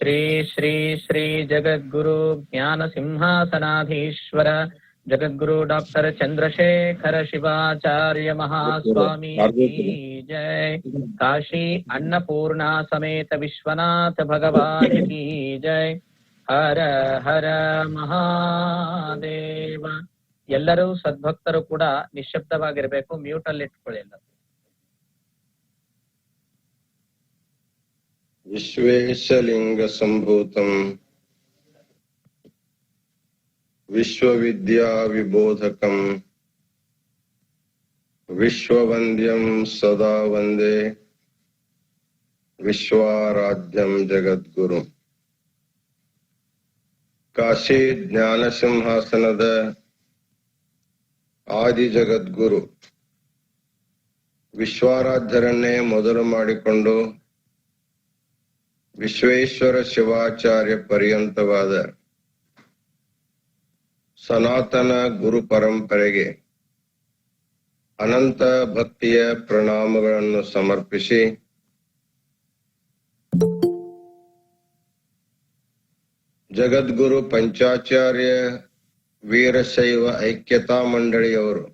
ಶ್ರೀ ಶ್ರೀ ಶ್ರೀ ಜಗದ್ಗುರು ಜ್ಞಾನ ಸಿಂಹಾಸನಾಧೀಶ್ವರ ಜಗದ್ಗುರು ಡಾಕ್ಟರ್ ಚಂದ್ರಶೇಖರ ಶಿವಾಚಾರ್ಯ ಮಹಾಸ್ವಾಮಿ ಜಯ ಕಾಶಿ ಅನ್ನಪೂರ್ಣ ಸಮೇತ ವಿಶ್ವನಾಥ ಭಗವಾನ್ ಕೀ ಜಯ ಹರ ಹರ ಮಹಾದೇವ. ಎಲ್ಲರೂ ಸದ್ಭಕ್ತರು ಕೂಡ ನಿಶ್ಶಬ್ದವಾಗಿರ್ಬೇಕು ಮ್ಯೂಟ್ ಅಲ್ಲಿ ಇಟ್ಕೊಳ್ಳಿ विश्वेशलिङ्गसम्भूतम् विश्वविद्याविबोधकम् विश्ववन्द्यम् सदा वन्दे विश्वाराध्यम् जगद्गुरु ಕಾಶಿ ಜ್ಞಾನ ಸಿಂಹಾಸನದ ಆದಿ ಜಗದ್ಗುರು ವಿಶ್ವಾರಾಧ್ಯರನ್ನೇ ಮೊದಲು ಮಾಡಿಕೊಂಡು ವಿಶ್ವೇಶ್ವರ ಶಿವಾಚಾರ್ಯ ಪರ್ಯಂತವಾದ ಸನಾತನ ಗುರು ಪರಂಪರೆಗೆ ಅನಂತ ಭಕ್ತಿಯ ಪ್ರಣಾಮಗಳನ್ನು ಸಮರ್ಪಿಸಿ ಜಗದ್ಗುರು ಪಂಚಾಚಾರ್ಯ ವೀರಶೈವ ಐಕ್ಯತಾ ಮಂಡಳಿಯವರು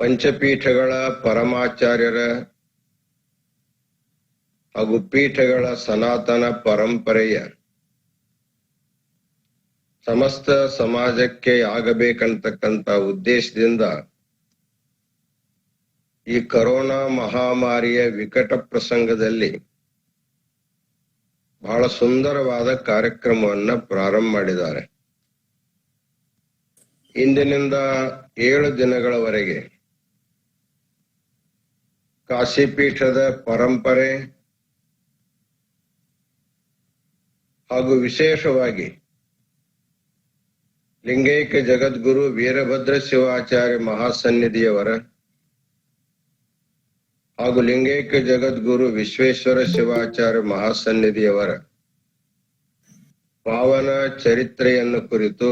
ಪಂಚಪೀಠಗಳ ಪರಮಾಚಾರ್ಯರ ಹಾಗೂ ಪೀಠಗಳ ಸನಾತನ ಪರಂಪರೆಯ ಸಮಸ್ತ ಸಮಾಜಕ್ಕೆ ಆಗಬೇಕಂತಕ್ಕಂತ ಉದ್ದೇಶದಿಂದ ಈ ಕರೋನಾ ಮಹಾಮಾರಿಯ ವಿಕಟ ಪ್ರಸಂಗದಲ್ಲಿ ಬಹಳ ಸುಂದರವಾದ ಕಾರ್ಯಕ್ರಮವನ್ನ ಪ್ರಾರಂಭ ಮಾಡಿದ್ದಾರೆ. ಇಂದಿನಿಂದ ಏಳು ದಿನಗಳವರೆಗೆ ಕಾಶಿಪೀಠದ ಪರಂಪರೆ ಹಾಗೂ ವಿಶೇಷವಾಗಿ ಲಿಂಗೈಕ ಜಗದ್ಗುರು ವೀರಭದ್ರ ಶಿವಾಚಾರ್ಯ ಮಹಾಸನ್ನಿಧಿಯವರ ಹಾಗೂ ಲಿಂಗೈಕ ಜಗದ್ಗುರು ವಿಶ್ವೇಶ್ವರ ಶಿವಾಚಾರ್ಯ ಮಹಾಸನ್ನಿಧಿಯವರ ಪಾವನ ಚರಿತ್ರೆಯನ್ನು ಕುರಿತು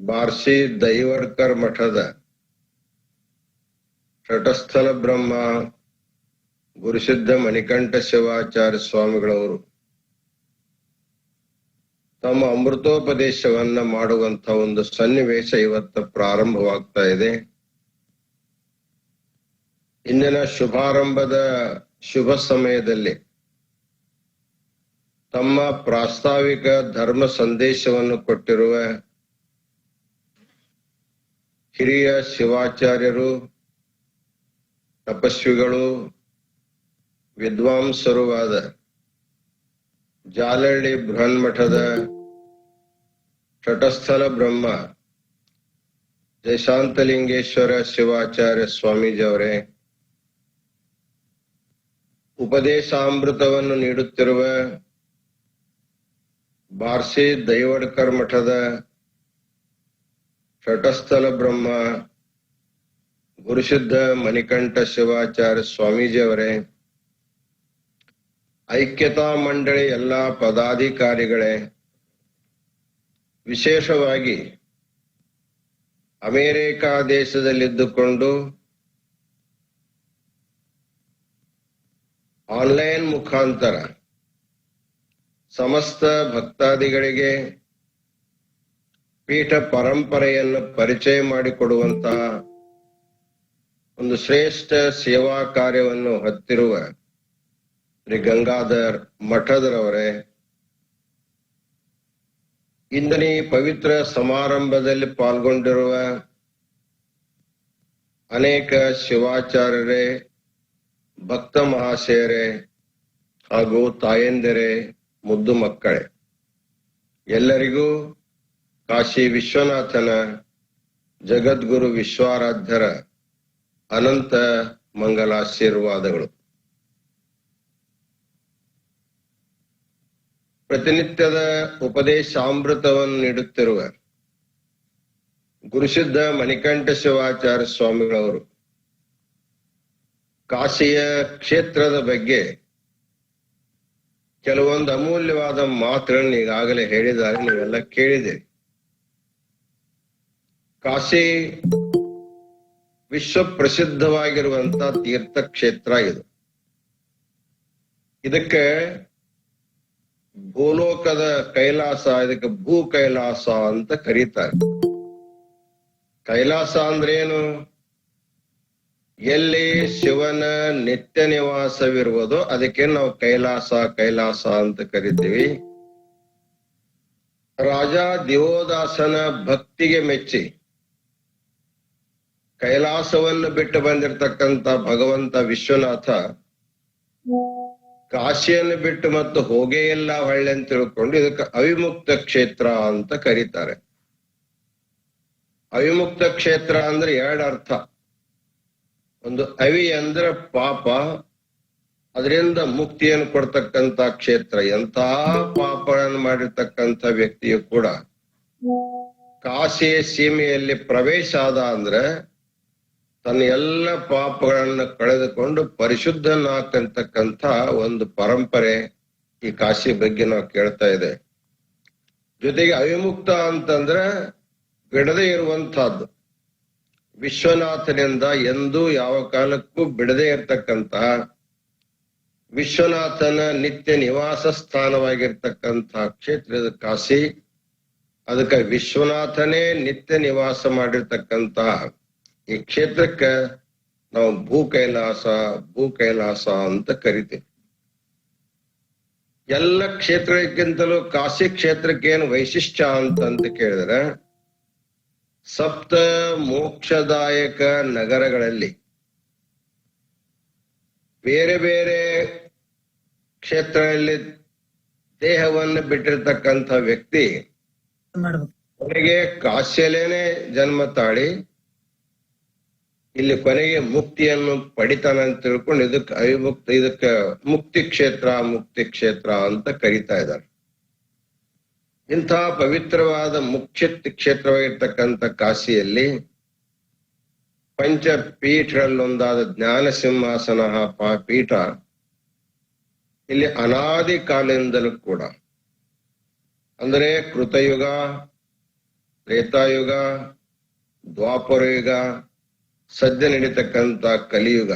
ಬಾರ್ಸಿ ದೈವರ್ಕರ್ ಮಠದ ತಟಸ್ಥಲ ಬ್ರಹ್ಮ ಗುರುಸಿದ್ಧ ಮಣಿಕಂಠ ಶಿವಾಚಾರ್ಯ ಸ್ವಾಮಿಗಳವರು ತಮ್ಮ ಅಮೃತೋಪದೇಶವನ್ನ ಮಾಡುವಂತ ಒಂದು ಸನ್ನಿವೇಶ ಇವತ್ತು ಪ್ರಾರಂಭವಾಗ್ತಾ ಇದೆ. ಇಂದಿನ ಶುಭಾರಂಭದ ಶುಭ ಸಮಯದಲ್ಲಿ ತಮ್ಮ ಪ್ರಾಸ್ತಾವಿಕ ಧರ್ಮ ಸಂದೇಶವನ್ನು ಕೊಟ್ಟಿರುವ ಹಿರಿಯ ಶಿವಾಚಾರ್ಯರು, ತಪಸ್ವಿಗಳು, ವಿದ್ವಾಂಸರುವಾದ ಜಾಲಹಳ್ಳಿ ಬೃಹನ್ಮಠದ ತಟಸ್ಥಲ ಬ್ರಹ್ಮ. ಜಯಶಾಂತಲಿಂಗೇಶ್ವರ ಶಿವಾಚಾರ್ಯ ಸ್ವಾಮೀಜಿಯವರೇ. ಉಪದೇಶಾಮೃತವನ್ನು ನೀಡುತ್ತಿರುವ ಬಾರ್ಸಿ ದೈವಡ್ಕರ್ ಮಠದ ತಟಸ್ಥಲ ಬ್ರಹ್ಮ, ಗುರುಸಿದ್ಧ ಮಣಿಕಂಠ ಶಿವಾಚಾರ್ಯ ಸ್ವಾಮೀಜಿಯವರೇ. ಐಕ್ಯತಾ ಮಂಡಳಿ ಎಲ್ಲಾ ಪದಾಧಿಕಾರಿಗಳೇ. ವಿಶೇಷವಾಗಿ ಅಮೆರಿಕ ದೇಶದಲ್ಲಿದ್ದುಕೊಂಡು ಆನ್ಲೈನ್ ಮುಖಾಂತರ ಸಮಸ್ತ ಭಕ್ತಾದಿಗಳಿಗೆ ಪೀಠ ಪರಂಪರೆಯನ್ನು ಪರಿಚಯ ಮಾಡಿಕೊಡುವಂತಹ ಒಂದು ಶ್ರೇಷ್ಠ ಸೇವಾ ಕಾರ್ಯವನ್ನು ಹತ್ತಿರುವ ಶ್ರೀ ಗಂಗಾಧರ್ ಮಠದರವರೇ ಇಂದಿನ ಪವಿತ್ರ ಸಮಾರಂಭದಲ್ಲಿ ಪಾಲ್ಗೊಂಡಿರುವ ಅನೇಕ ಶಿವಾಚಾರ್ಯರೇ, ಭಕ್ತ ಮಹಾಶಯರೇ ಹಾಗೂ ತಾಯಂದಿರೇ, ಮುದ್ದು ಮಕ್ಕಳೇ. ಎಲ್ಲರಿಗೂ ಕಾಶಿ ವಿಶ್ವನಾಥನ ಜಗದ್ಗುರು ವಿಶ್ವಾರಾಧ್ಯರ ಅನಂತ ಮಂಗಲಾಶೀರ್ವಾದಗಳು. ಪ್ರತಿನಿತ್ಯದ ಉಪದೇಶಾಮೃತವನ್ನು ನೀಡುತ್ತಿರುವ ಗುರುಸಿದ್ಧ ಮಣಿಕಂಠ ಶಿವಾಚಾರ್ಯ ಸ್ವಾಮಿಗಳವರು ಕಾಶಿಯ ಕ್ಷೇತ್ರದ ಬಗ್ಗೆ ಕೆಲವೊಂದು ಅಮೂಲ್ಯವಾದ ಮಾತುಗಳನ್ನು ಈಗಾಗಲೇ ಹೇಳಿದ್ದಾರೆ, ನೀವೆಲ್ಲ ಕೇಳಿದೆ ಕಾಶಿ ವಿಶ್ವ ಪ್ರಸಿದ್ಧವಾಗಿರುವಂತ ತೀರ್ಥ ಕ್ಷೇತ್ರ ಇದು. ಇದಕ್ಕೆ ಭೂಲೋಕದ ಕೈಲಾಸ, ಇದಕ್ಕೆ ಭೂ ಕೈಲಾಸ ಅಂತ ಕರೀತಾರೆ. ಕೈಲಾಸ ಅಂದ್ರೇನು? ಎಲ್ಲಿ ಶಿವನ ನಿತ್ಯ ನಿವಾಸವಿರುವುದೋ ಅದಕ್ಕೆ ನಾವು ಕೈಲಾಸ ಕೈಲಾಸ ಅಂತ ಕರಿತೀವಿ. ರಾಜ ದಿವೋದಾಸನ ಭಕ್ತಿಗೆ ಮೆಚ್ಚಿ, ಕೈಲಾಸವನ್ನು ಬಿಟ್ಟು ಬಂದಿರತಕ್ಕಂತ ಭಗವಂತ ವಿಶ್ವನಾಥ ಕಾಶಿಯನ್ನು ಬಿಟ್ಟು ಮತ್ತು ಹೋಗೇ ಇಲ್ಲ ಹೊಳ್ಳೆ ಅಂತ ತಿಳ್ಕೊಂಡು ಇದಕ್ಕೆ ಅವಿಮುಕ್ತ ಕ್ಷೇತ್ರ ಅಂತ ಕರೀತಾರೆ. ಅವಿಮುಕ್ತ ಕ್ಷೇತ್ರ ಅಂದ್ರೆ ಎರಡು ಅರ್ಥ. ಒಂದು ಅವಿ ಅಂದ್ರೆ ಪಾಪ, ಅದರಿಂದ ಮುಕ್ತಿಯನ್ನು ಕೊಡ್ತಕ್ಕಂತ ಕ್ಷೇತ್ರ. ಎಂತ ಪಾಪಗಳನ್ನು ಮಾಡಿರ್ತಕ್ಕಂತ ವ್ಯಕ್ತಿಯು ಕೂಡ ಕಾಶಿಯ ಸೀಮೆಯಲ್ಲಿ ಪ್ರವೇಶ ಆದ ಅಂದ್ರೆ ತನ್ನ ಎಲ್ಲ ಪಾಪಗಳನ್ನ ಕಳೆದುಕೊಂಡು ಪರಿಶುದ್ಧನಾಗ್ತಕ್ಕಂಥ ಒಂದು ಪರಂಪರೆ ಈ ಕಾಶಿ ಬಗ್ಗೆ ನಾವು ಕೇಳ್ತಾ ಇದೆ. ಜೊತೆಗೆ ಅವಿಮುಕ್ತ ಅಂತಂದ್ರೆ ಬಿಡದೆ ಇರುವಂತಹದ್ದು ವಿಶ್ವನಾಥನಿಂದ ಎಂದೂ ಯಾವ ಕಾಲಕ್ಕೂ ಬಿಡದೆ ಇರತಕ್ಕಂತ ವಿಶ್ವನಾಥನ ನಿತ್ಯ ನಿವಾಸ ಸ್ಥಾನವಾಗಿರ್ತಕ್ಕಂತಹ ಕ್ಷೇತ್ರದ ಕಾಶಿ, ಅದಕ್ಕೆ ವಿಶ್ವನಾಥನೇ ನಿತ್ಯ ನಿವಾಸ ಮಾಡಿರ್ತಕ್ಕಂತಹ ಈ ಕ್ಷೇತ್ರಕ್ಕ ನಾವು ಭೂ ಕೈಲಾಸ ಭೂ ಕೈಲಾಸ ಅಂತ ಕರಿತೀವಿ. ಎಲ್ಲ ಕ್ಷೇತ್ರಕ್ಕಿಂತಲೂ ಕಾಶಿ ಕ್ಷೇತ್ರಕ್ಕೆ ಏನು ವೈಶಿಷ್ಟ್ಯ ಅಂತಂತ ಕೇಳಿದ್ರೆ ಸಪ್ತ ಮೋಕ್ಷದಾಯಕ ನಗರಗಳಲ್ಲಿ ಬೇರೆ ಬೇರೆ ಕ್ಷೇತ್ರದಲ್ಲಿ ದೇಹವನ್ನು ಬಿಟ್ಟಿರ್ತಕ್ಕಂಥ ವ್ಯಕ್ತಿ ಅವರಿಗೆ ಕೊನೆಗೆ ಕಾಶ್ಯಲೇನೆ ಜನ್ಮ ತಾಳಿ ಇಲ್ಲಿ ಕೊನೆಗೆ ಮುಕ್ತಿಯನ್ನು ಪಡಿತಾನ ಅಂತ ತಿಳ್ಕೊಂಡು ಇದಕ್ಕೆ ಅವಿಮುಕ್ತ, ಇದಕ್ಕೆ ಮುಕ್ತಿ ಕ್ಷೇತ್ರ ಮುಕ್ತಿ ಕ್ಷೇತ್ರ ಅಂತ ಕರೀತಾ ಇದ್ದಾರೆ. ಇಂಥ ಪವಿತ್ರವಾದ ಮುಖ್ಯ ಕ್ಷೇತ್ರವಾಗಿರ್ತಕ್ಕಂಥ ಕಾಶಿಯಲ್ಲಿ ಪಂಚ ಪೀಠಗಳಲ್ಲೊಂದಾದ ಜ್ಞಾನ ಸಿಂಹಾಸನ ಪೀಠ ಇಲ್ಲಿ ಅನಾದಿ ಕಾಲದಿಂದಲೂ ಕೂಡ ಅಂದರೆ ಕೃತಯುಗ, ತ್ರೇತಾಯುಗ, ದ್ವಾಪರಯುಗ ಸದ್ಯ ನಡೀತಕ್ಕಂತ ಕಲಿಯುಗ.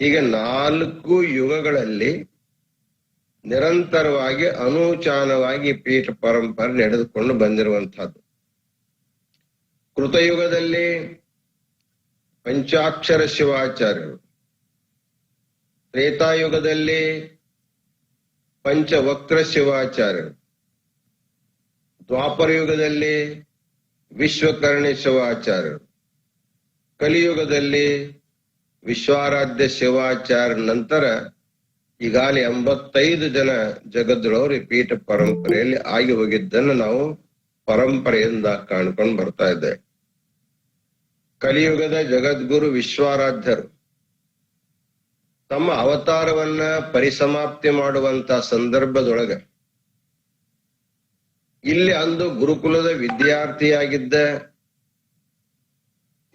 ಹೀಗೆ ನಾಲ್ಕು ಯುಗಗಳಲ್ಲಿ ನಿರಂತರವಾಗಿ ಅನೂಚಾನವಾಗಿ ಪೀಠ ಪರಂಪರೆ ನಡೆದುಕೊಂಡು ಬಂದಿರುವಂತಹದ್ದು ಕೃತಯುಗದಲ್ಲಿ ಪಂಚಾಕ್ಷರ ಶಿವಾಚಾರ್ಯರು, ತ್ರೇತಾಯುಗದಲ್ಲಿ ಪಂಚವಕ್ರ ಶಿವಾಚಾರ್ಯರು, ದ್ವಾಪರ ಯುಗದಲ್ಲಿ ವಿಶ್ವಕರ್ಣಿ ಶಿವಾಚಾರ್ಯರು ಕಲಿಯುಗದಲ್ಲಿ ವಿಶ್ವಾರಾಧ್ಯ ಶಿವಾಚಾರ್ಯ ನಂತರ ಈಗಾಗಲೇ ಎಂಬತ್ತೈದು ಜನ ಜಗದ್ರವರು ಪೀಠ ಪರಂಪರೆಯಲ್ಲಿ ಆಗಿ ಹೋಗಿದ್ದನ್ನು ನಾವು ಪರಂಪರೆಯಿಂದ ಕಾಣ್ಕೊಂಡು ಬರ್ತಾ ಇದ್ದೇವೆ. ಕಲಿಯುಗದ ಜಗದ್ಗುರು ವಿಶ್ವಾರಾಧ್ಯರು ತಮ್ಮ ಅವತಾರವನ್ನ ಪರಿಸಮಾಪ್ತಿ ಮಾಡುವಂತ ಸಂದರ್ಭದೊಳಗೆ ಇಲ್ಲಿ ಅಂದು ಗುರುಕುಲದ ವಿದ್ಯಾರ್ಥಿಯಾಗಿದ್ದ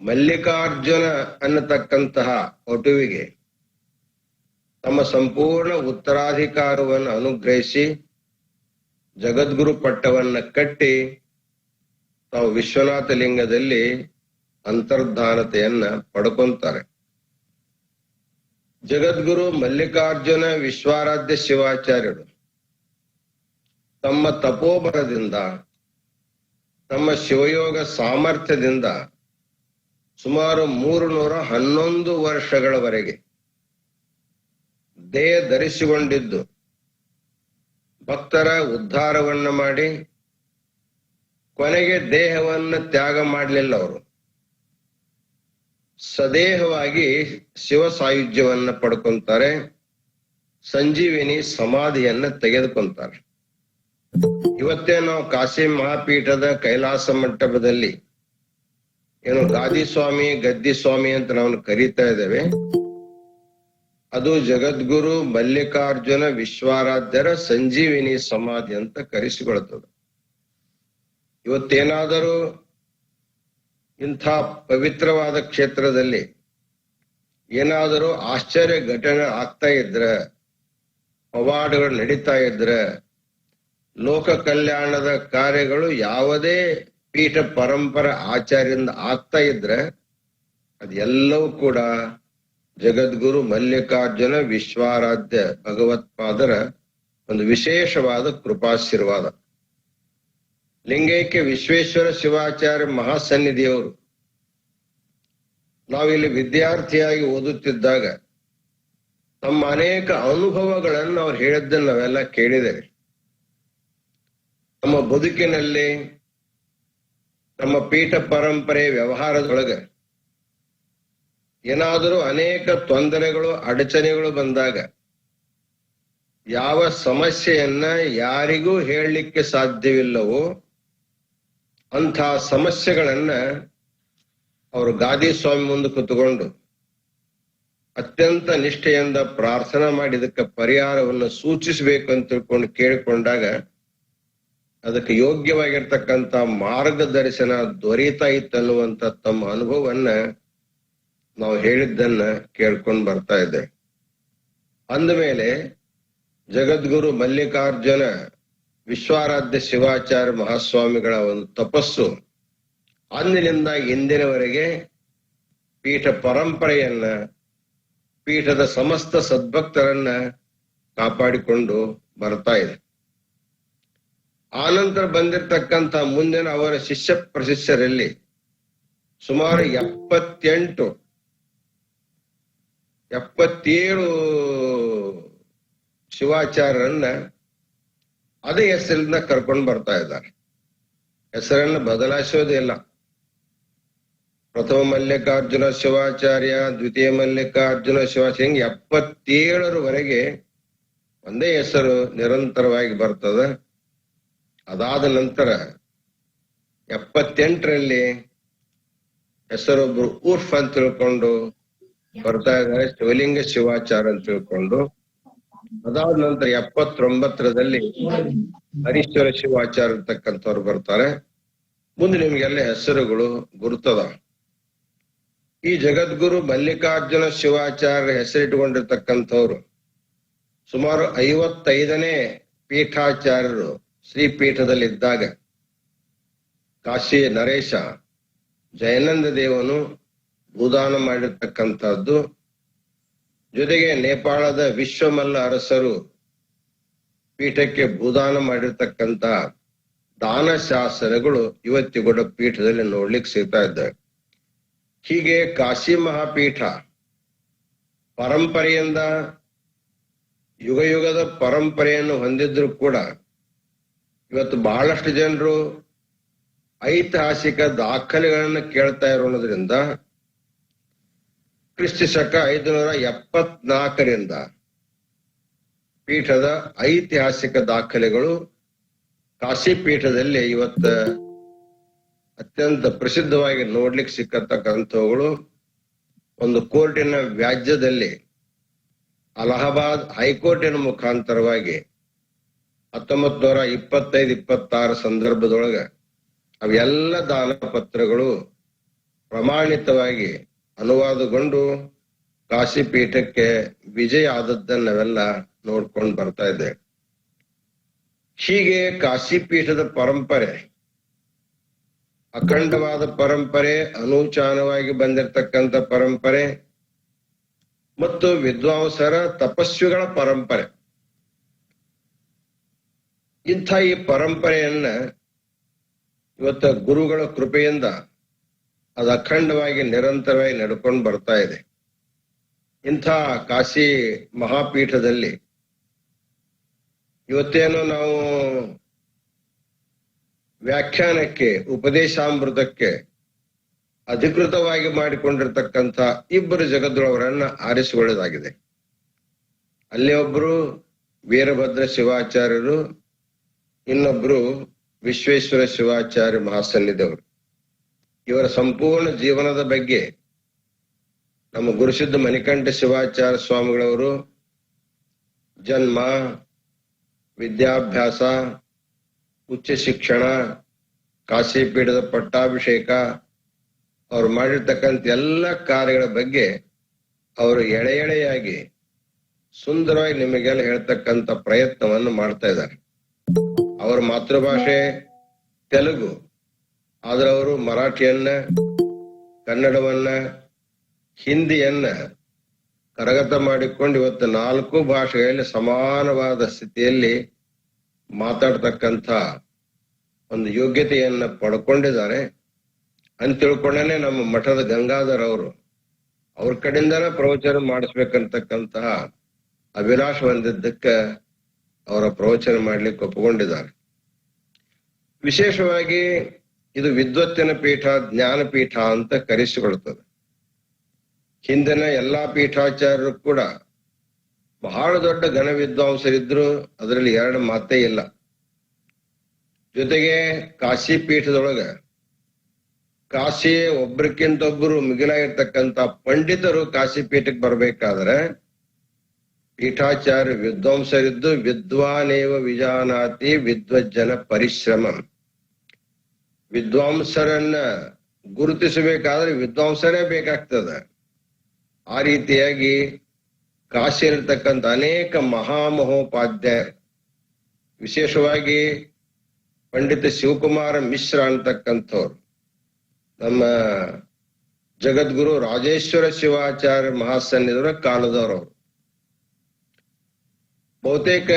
ಮಲ್ಲಿಕಾರ್ಜುನ ಅನ್ನತಕ್ಕಂತಹ ಒಟುವಿಗೆ ತಮ್ಮ ಸಂಪೂರ್ಣ ಉತ್ತರಾಧಿಕಾರವನ್ನು ಅನುಗ್ರಹಿಸಿ, ಜಗದ್ಗುರು ಪಟ್ಟವನ್ನ ಕಟ್ಟಿ, ತಾವು ವಿಶ್ವನಾಥ ಲಿಂಗದಲ್ಲಿ ಅಂತರ್ಧಾನತೆಯನ್ನ ಪಡ್ಕೊಂತಾರೆ. ಜಗದ್ಗುರು ಮಲ್ಲಿಕಾರ್ಜುನ ವಿಶ್ವಾರಾಧ್ಯ ಶಿವಾಚಾರ್ಯರು ತಮ್ಮ ತಪೋಬಲದಿಂದ ತಮ್ಮ ಶಿವಯೋಗ ಸಾಮರ್ಥ್ಯದಿಂದ ಸುಮಾರು ಮೂರು ನೂರ ಹನ್ನೊಂದು ವರ್ಷಗಳವರೆಗೆ ದೇಹ ಧರಿಸಿಕೊಂಡಿದ್ದು. ಭಕ್ತರ ಉದ್ಧಾರವನ್ನ ಮಾಡಿ ಕೊನೆಗೆ ದೇಹವನ್ನ ತ್ಯಾಗ ಮಾಡಲಿಲ್ಲ ಅವರು. ಸದೇಹವಾಗಿ ಶಿವ ಸಾಯುಜ್ಯವನ್ನ ಪಡ್ಕೊಂತಾರೆ. ಸಂಜೀವಿನಿ ಸಮಾಧಿಯನ್ನ ತೆಗೆದುಕೊಂತಾರೆ. ಇವತ್ತೇ ನಾವು ಕಾಶಿ ಮಹಾಪೀಠದ ಕೈಲಾಸ ಮಂಟಪದಲ್ಲಿ ಏನು ಗಾದಿ ಸ್ವಾಮಿ ಗದ್ದಿ ಸ್ವಾಮಿ ಅಂತ ನಾವು ಕರೀತಾ ಇದ್ದೇವೆ. ಅದು ಜಗದ್ಗುರು, ಮಲ್ಲಿಕಾರ್ಜುನ, ವಿಶ್ವಾರಾಧ್ಯರ ಸಂಜೀವಿನಿ ಸಮಾಧಿ ಅಂತ ಕರೆಸಿಕೊಳ್ಳುತ್ತದೆ ಇವತ್ತೇನಾದರೂ ಇಂಥ ಪವಿತ್ರವಾದ ಕ್ಷೇತ್ರದಲ್ಲಿ ಏನಾದರೂ ಆಶ್ಚರ್ಯ ಘಟನೆ ಆಗ್ತಾ ಇದ್ರ ಪವಾಡಗಳು ನಡೀತಾ ಇದ್ರ, ಲೋಕ ಕಲ್ಯಾಣದ ಕಾರ್ಯಗಳು ಯಾವುದೇ ಪೀಠ ಪರಂಪರ ಆಚಾರ್ಯದಿಂದ ಆಗ್ತಾ ಇದ್ರೆ ಅದೆಲ್ಲವೂ ಕೂಡ ಜಗದ್ಗುರು ಮಲ್ಲಿಕಾರ್ಜುನ ವಿಶ್ವಾರಾಧ್ಯ ಭಗವತ್ಪಾದರ ಒಂದು ವಿಶೇಷವಾದ ಕೃಪಾಶೀರ್ವಾದ. ಲಿಂಗೈಕ್ಯ ವಿಶ್ವೇಶ್ವರ ಶಿವಾಚಾರ್ಯ ಮಹಾಸನ್ನಿಧಿಯವರು ನಾವಿಲ್ಲಿ ವಿದ್ಯಾರ್ಥಿಯಾಗಿ ಓದುತ್ತಿದ್ದಾಗ ತಮ್ಮ ಅನೇಕ ಅನುಭವಗಳನ್ನು ಅವ್ರು ಹೇಳಿದ್ದನ್ನು ನಾವೆಲ್ಲ ಕೇಳಿದ್ದೇವೆ. ನಮ್ಮ ಬದುಕಿನಲ್ಲಿ ನಮ್ಮ ಪೀಠ ಪರಂಪರೆ ವ್ಯವಹಾರದೊಳಗೆ ಏನಾದರೂ ಅನೇಕ ತೊಂದರೆಗಳು, ಅಡಚಣೆಗಳು ಬಂದಾಗ ಯಾವ ಸಮಸ್ಯೆಯನ್ನ ಯಾರಿಗೂ ಹೇಳಲಿಕ್ಕೆ ಸಾಧ್ಯವಿಲ್ಲವೋ ಅಂಥ ಸಮಸ್ಯೆಗಳನ್ನ ಅವರು ಗಾದಿ ಸ್ವಾಮಿ ಮುಂದೆ ಕುತ್ಕೊಂಡು ಅತ್ಯಂತ ನಿಷ್ಠೆಯಿಂದ ಪ್ರಾರ್ಥನಾ ಮಾಡಿದಕ್ಕೆ ಪರಿಹಾರವನ್ನು ಸೂಚಿಸಬೇಕು ಅಂತ ತಿಳ್ಕೊಂಡು ಕೇಳಿಕೊಂಡಾಗ ಅದಕ್ಕೆ ಯೋಗ್ಯವಾಗಿರ್ತಕ್ಕಂಥ ಮಾರ್ಗದರ್ಶನ ದೊರೀತಾ ಇತ್ತನ್ನುವಂತ ತಮ್ಮ ಅನುಭವವನ್ನ ನಾವು ಹೇಳಿದ್ದನ್ನ ಕೇಳ್ಕೊಂಡು ಬರ್ತಾ ಇದ್ದೆ. ಅಂದಮೇಲೆ ಜಗದ್ಗುರು ಮಲ್ಲಿಕಾರ್ಜುನ ವಿಶ್ವಾರಾಧ್ಯ ಶಿವಾಚಾರ್ಯ ಮಹಾಸ್ವಾಮಿಗಳ ಒಂದು ತಪಸ್ಸು ಅಂದಿನಿಂದ ಇಂದಿನವರೆಗೆ ಪೀಠ ಪರಂಪರೆಯನ್ನ, ಪೀಠದ ಸಮಸ್ತ ಸದ್ಭಕ್ತರನ್ನ ಕಾಪಾಡಿಕೊಂಡು ಬರ್ತಾ ಇದೆ. ಆನಂತರ ಬಂದಿರತಕ್ಕಂತ ಮುಂದಿನ ಅವರ ಶಿಷ್ಯ ಪ್ರಶಿಷ್ಯರಲ್ಲಿ ಸುಮಾರು ಎಪ್ಪತ್ತೆಂಟು, ಎಪ್ಪತ್ತೇಳು ಶಿವಾಚಾರ್ಯರನ್ನ ಅದೇ ಹೆಸರಿಂದ ಕರ್ಕೊಂಡು ಬರ್ತಾ ಇದ್ದಾರೆ. ಹೆಸರನ್ನ ಬದಲಾಯಿಸೋದೇ ಇಲ್ಲ. ಪ್ರಥಮ ಮಲ್ಲಿಕಾರ್ಜುನ ಶಿವಾಚಾರ್ಯ, ದ್ವಿತೀಯ ಮಲ್ಲಿಕಾರ್ಜುನ ಶಿವಾಚಾರ್ಯ, ಹಿಂಗೆ ಎಪ್ಪತ್ತೇಳರವರೆಗೆ ಒಂದೇ ಹೆಸರು ನಿರಂತರವಾಗಿ ಬರ್ತದ. ಅದಾದ ನಂತರ ಎಪ್ಪತ್ತೆಂಟರಲ್ಲಿ ಹೆಸರೊಬ್ರು ಊರ್ಫ್ ಅಂತ ತಿಳ್ಕೊಂಡು ಇದ್ದಾರೆ ಶಿವಲಿಂಗ ಶಿವಾಚಾರ ಅಂತ ತಿಳ್ಕೊಂಡು ಅದಾದ ನಂತರ ಎಪ್ಪತ್ತೊಂಬತ್ತರದಲ್ಲಿ ಹರೀಶ್ವರ ಶಿವಾಚಾರ ಅಂತಕ್ಕಂಥವ್ರು ಬರ್ತಾರೆ. ಮುಂದೆ ನಿಮ್ಗೆಲ್ಲ ಹೆಸರುಗಳು ಗುರುತದ. ಈ ಜಗದ್ಗುರು ಮಲ್ಲಿಕಾರ್ಜುನ ಶಿವಾಚಾರ್ಯ ಹೆಸರಿಟ್ಟುಕೊಂಡಿರ್ತಕ್ಕಂಥವ್ರು ಸುಮಾರು ಐವತ್ತೈದನೇ ಪೀಠಾಚಾರ್ಯರು. ಶ್ರೀಪೀಠದಲ್ಲಿದ್ದಾಗ ಕಾಶಿ ನರೇಶ ಜಯನಂದ ದೇವನು ಭೂದಾನ ಮಾಡಿರ್ತಕ್ಕಂಥದ್ದು. ಜೊತೆಗೆ ನೇಪಾಳದ ವಿಶ್ವಮಲ್ಲ ಅರಸರು ಪೀಠಕ್ಕೆ ಭೂದಾನ ಮಾಡಿರ್ತಕ್ಕಂಥ ದಾನ ಶಾಸನಗಳು ಕೂಡ ಪೀಠದಲ್ಲಿ ನೋಡ್ಲಿಕ್ಕೆ ಸಿಗ್ತಾ ಇದ್ದಾವೆ ಹೀಗೆ ಕಾಶಿ ಮಹಾಪೀಠ ಪರಂಪರೆಯಿಂದ ಯುಗ ಯುಗದ ಪರಂಪರೆಯನ್ನು ಹೊಂದಿದ್ರು ಕೂಡ ಇವತ್ತು ಬಹಳಷ್ಟು ಜನರು ಐತಿಹಾಸಿಕ ದಾಖಲೆಗಳನ್ನು ಕೇಳ್ತಾ ಇರೋದ್ರಿಂದ ಕ್ರಿಸ್ತಿ ಶಕ ಐದುನೂರ ಎಪ್ಪತ್ನಾಲ್ಕರಿಂದ ಪೀಠದ ಐತಿಹಾಸಿಕ ದಾಖಲೆಗಳು ಕಾಶಿ ಪೀಠದಲ್ಲಿ ಇವತ್ತ ಅತ್ಯಂತ ಪ್ರಸಿದ್ಧವಾಗಿ ನೋಡ್ಲಿಕ್ಕೆ ಸಿಕ್ಕತಕ್ಕಂಥವುಗಳು ಒಂದು ಕೋರ್ಟಿನ ವ್ಯಾಜ್ಯದಲ್ಲಿ ಅಲಹಾಬಾದ್ ಹೈಕೋರ್ಟಿನ ಮುಖಾಂತರವಾಗಿ ಹತ್ತೊಂಬತ್ ನೂರ ಇಪ್ಪತ್ತೈದು, ಇಪ್ಪತ್ತಾರು ಸಂದರ್ಭದೊಳಗ ಅವೆಲ್ಲ ದಾನ ಪತ್ರಗಳು ಪ್ರಮಾಣಿತವಾಗಿ ಅನುವಾದಗೊಂಡು ಕಾಶಿ ಪೀಠಕ್ಕೆ ವಿಜಯ ಆದದ್ದನ್ನ ನಾವೆಲ್ಲ ನೋಡ್ಕೊಂಡು ಬರ್ತಾ ಇದ್ದೇವೆ ಹೀಗೆ ಕಾಶಿ ಪೀಠದ ಪರಂಪರೆ, ಅಖಂಡವಾದ ಪರಂಪರೆ, ಅನೂಚಾನವಾಗಿ ಬಂದಿರತಕ್ಕಂತ ಪರಂಪರೆ, ಮತ್ತು ವಿದ್ವಾಂಸರ ತಪಸ್ವಿಗಳ ಪರಂಪರೆ. ಇಂಥ ಈ ಪರಂಪರೆಯನ್ನ ಇವತ್ತ ಗುರುಗಳ ಕೃಪೆಯಿಂದ ಅದು ಅಖಂಡವಾಗಿ ನಿರಂತರವಾಗಿ ನಡ್ಕೊಂಡು ಬರ್ತಾ ಇದೆ. ಇಂಥ ಕಾಶಿ ಮಹಾಪೀಠದಲ್ಲಿ ಇವತ್ತೇನು ನಾವು ವ್ಯಾಖ್ಯಾನಕ್ಕೆ, ಉಪದೇಶಾಮೃತಕ್ಕೆ ಅಧಿಕೃತವಾಗಿ ಮಾಡಿಕೊಂಡಿರ್ತಕ್ಕಂಥ ಇಬ್ಬರು ಜಗದ್ರವರನ್ನ ಆರಿಸಿಕೊಳ್ಳೋದಾಗಿದೆ ಅಲ್ಲಿ ಒಬ್ರು ವೀರಭದ್ರ ಶಿವಾಚಾರ್ಯರು ಇನ್ನೊಬ್ರು ವಿಶ್ವೇಶ್ವರ ಶಿವಾಚಾರ್ಯ ಮಹಾಸನ್ನಿಧವರು. ಇವರ ಸಂಪೂರ್ಣ ಜೀವನದ ಬಗ್ಗೆ ನಮ್ಮ ಗುರುಸಿದ್ಧ ಮಣಿಕಂಠ ಶಿವಾಚಾರ್ಯ ಸ್ವಾಮಿಗಳವರು ಜನ್ಮ, ವಿದ್ಯಾಭ್ಯಾಸ, ಉಚ್ಚ ಶಿಕ್ಷಣ ಕಾಶಿ ಪೀಠದ ಪಟ್ಟಾಭಿಷೇಕ, ಅವ್ರು ಮಾಡಿರ್ತಕ್ಕಂಥ ಎಲ್ಲ ಕಾರ್ಯಗಳ ಬಗ್ಗೆ ಅವರು ಎಳೆ ಎಳೆಯಾಗಿ ಸುಂದರವಾಗಿ ನಿಮಗೆಲ್ಲ ಹೇಳ್ತಕ್ಕಂಥ ಪ್ರಯತ್ನವನ್ನು ಮಾಡ್ತಾ ಇದ್ದಾರೆ. ಅವರ ಮಾತೃಭಾಷೆ ತೆಲುಗು. ಆದ್ರೆ ಅವರು ಮರಾಠಿಯನ್ನ, ಕನ್ನಡವನ್ನ, ಹಿಂದಿಯನ್ನ ಕರಗತ ಮಾಡಿಕೊಂಡು ಇವತ್ತು ನಾಲ್ಕು ಭಾಷೆಗಳಲ್ಲಿ ಸಮಾನವಾದ ಸ್ಥಿತಿಯಲ್ಲಿ ಮಾತಾಡ್ತಕ್ಕಂಥ ಒಂದು ಯೋಗ್ಯತೆಯನ್ನ ಪಡ್ಕೊಂಡಿದ್ದಾರೆ. ಅಂತ ತಿಳ್ಕೊಂಡೇನೆ ನಮ್ಮ ಮಠದ ಗಂಗಾಧರ್ ಅವರು, ಅವ್ರ ಕಡೆಯಿಂದನೇ ಪ್ರವಚನ ಮಾಡಿಸ್ಬೇಕಂತಕ್ಕಂತಹ ಅಭಿಲಾಷ ಹೊಂದಿದ್ದಕ್ಕ ಅವರ ಪ್ರವಚನ ಮಾಡ್ಲಿಕ್ಕೆ ಒಪ್ಪಿಕೊಂಡಿದ್ದಾರೆ. ವಿಶೇಷವಾಗಿ ಇದು ವಿದ್ವತ್ತಿನ ಪೀಠ, ಜ್ಞಾನ ಪೀಠ ಅಂತ ಕರೆಸಿಕೊಳ್ತದೆ. ಹಿಂದಿನ ಎಲ್ಲಾ ಪೀಠಾಚಾರ್ಯರು ಕೂಡ ಬಹಳ ದೊಡ್ಡ ಘನ ವಿದ್ವಾಂಸರಿದ್ರು ಅದರಲ್ಲಿ ಎರಡು ಮಾತೇ ಇಲ್ಲ. ಜೊತೆಗೆ ಕಾಶಿ ಪೀಠದೊಳಗ ಕಾಶಿ ಒಬ್ರಕ್ಕಿಂತ ಒಬ್ರು ಮಿಗಿಲಾಗಿರ್ತಕ್ಕಂತ ಪಂಡಿತರು ಕಾಶಿ ಪೀಠಕ್ಕೆ ಬರ್ಬೇಕಾದ್ರೆ ಪೀಠಾಚಾರ್ಯ ವಿದ್ವಾಂಸರಿದ್ದು ವಿದ್ವಾನೇವ ವಿಜಾನಾತಿ ವಿದ್ವಜ್ಜನ ಪರಿಶ್ರಮ. ವಿದ್ವಾಂಸರನ್ನ ಗುರುತಿಸಬೇಕಾದ್ರೆ ವಿದ್ವಾಂಸರೇ ಬೇಕಾಗ್ತದ. ಆ ರೀತಿಯಾಗಿ ಕಾಶಿಯಲ್ಲಿರ್ತಕ್ಕಂಥ ಅನೇಕ ಮಹಾಮಹೋಪಾಧ್ಯಾಯ ವಿಶೇಷವಾಗಿ ಪಂಡಿತ ಶಿವಕುಮಾರ ಮಿಶ್ರ ಅಂತಕ್ಕಂಥವ್ರು, ನಮ್ಮ ಜಗದ್ಗುರು ರಾಜೇಶ್ವರ ಶಿವಾಚಾರ್ಯ ಮಹಾಸನ್ನಿಧರ ಕಾಲದವರು ಬಹುತೇಕ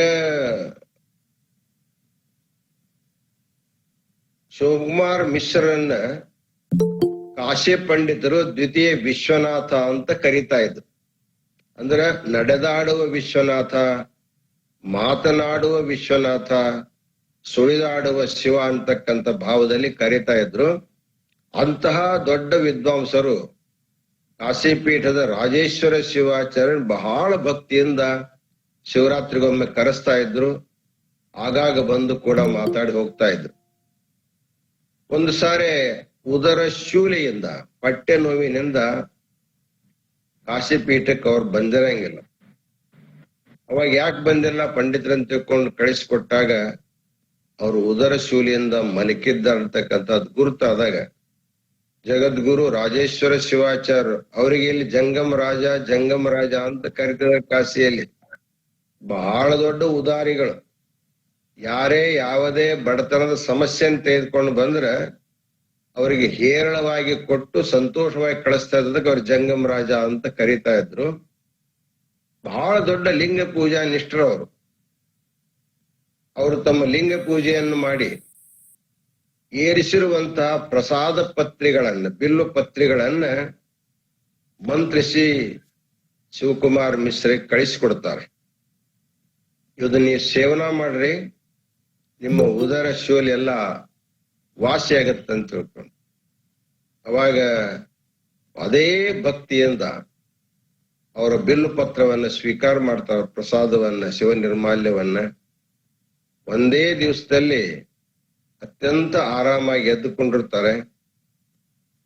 ಶಿವಕುಮಾರ್ ಮಿಶ್ರನ್ನ ಕಾಶಿ ಪಂಡಿತರು ದ್ವಿತೀಯ ವಿಶ್ವನಾಥ ಅಂತ ಕರಿತಾ ಇದ್ರು. ಅಂದ್ರೆ ನಡೆದಾಡುವ ವಿಶ್ವನಾಥ, ಮಾತನಾಡುವ ವಿಶ್ವನಾಥ, ಸುಳಿದಾಡುವ ಶಿವ ಅಂತಕ್ಕಂಥ ಭಾವದಲ್ಲಿ ಕರಿತಾ ಇದ್ರು. ಅಂತಹ ದೊಡ್ಡ ವಿದ್ವಾಂಸರು ಕಾಶಿ ಪೀಠದ ರಾಜೇಶ್ವರ ಶಿವಾಚಾರ್ಯ ಬಹಳ ಭಕ್ತಿಯಿಂದ ಶಿವರಾತ್ರಿಗೊಮ್ಮೆ ಕರೆಸ್ತಾ ಇದ್ರು, ಆಗಾಗ ಬಂದು ಕೂಡ ಮಾತಾಡಿ ಹೋಗ್ತಾ ಇದ್ರು. ಒಂದು ಸಾರಿ ಉದರ ಶೂಲೆಯಿಂದ ಹೊಟ್ಟೆ ನೋವಿನಿಂದ ಕಾಶಿಪೀಠಕ್ಕೆ ಅವ್ರು ಬಂದಿರಂಗಿಲ್ಲ. ಅವಾಗ ಯಾಕೆ ಬಂದಿಲ್ಲ ಪಂಡಿತರನ್ನ ತಿಳ್ಕೊಂಡು ಕಳಿಸ್ಕೊಟ್ಟಾಗ, ಅವರು ಉದರ ಶೂಲಿಯಿಂದ ಮಲಕಿದ್ದ ಗುರುತಾದಾಗ ಜಗದ್ಗುರು ರಾಜೇಶ್ವರ ಶಿವಾಚಾರ್ಯ ಅವರಿಗೆ ಇಲ್ಲಿ ಜಂಗಮ ರಾಜ ಜಂಗಮ ರಾಜ ಅಂತ ಕರೀತಾರೆ ಕಾಶಿಯಲ್ಲಿ. ಬಹಳ ದೊಡ್ಡ ಉದಾರಿಗಳು. ಯಾರೇ ಯಾವುದೇ ಬಡತನದ ಸಮಸ್ಯೆಯನ್ನು ತೆಗೆದುಕೊಂಡು ಬಂದ್ರೆ ಅವರಿಗೆ ಹೇರಳವಾಗಿ ಕೊಟ್ಟು ಸಂತೋಷವಾಗಿ ಕಳಿಸ್ತಾ ಇದ್ದದಕ್ಕೆ ಅವ್ರ ಜಂಗಮ ರಾಜ ಅಂತ ಕರೀತಾ ಇದ್ರು. ಬಹಳ ದೊಡ್ಡ ಲಿಂಗ ಪೂಜಾ ನಿಷ್ಠರವರು ಅವರು. ತಮ್ಮ ಲಿಂಗ ಪೂಜೆಯನ್ನು ಮಾಡಿ ಏರಿಸಿರುವಂತಹ ಪ್ರಸಾದ ಪತ್ರಿಗಳನ್ನ, ಬಿಲ್ಲು ಪತ್ರಿಗಳನ್ನ ಮಂತ್ರಿಸಿ ಶಿವಕುಮಾರ್ ಮಿಶ್ರಿಗೆ ಕಳಿಸಿಕೊಡ್ತಾರೆ. ಇದು ನೀವು ಸೇವನಾ ಮಾಡ್ರಿ, ನಿಮ್ಮ ಉದರ ಶೋಲಿ ಎಲ್ಲ ವಾಸಿ ಆಗತ್ತೆ ಅಂತ ತಿಳ್ಕೊಂಡು. ಅವಾಗ ಅದೇ ಭಕ್ತಿಯಿಂದ ಅವರ ಬಿಲ್ಲು ಪತ್ರವನ್ನ ಸ್ವೀಕಾರ ಮಾಡ್ತಾರೆ ಪ್ರಸಾದವನ್ನ, ಶಿವ ನಿರ್ಮಾಲ್ಯವನ್ನ ಒಂದೇ ದಿವಸದಲ್ಲಿ ಅತ್ಯಂತ ಆರಾಮಾಗಿ ಎದ್ದುಕೊಂಡಿರ್ತಾರೆ.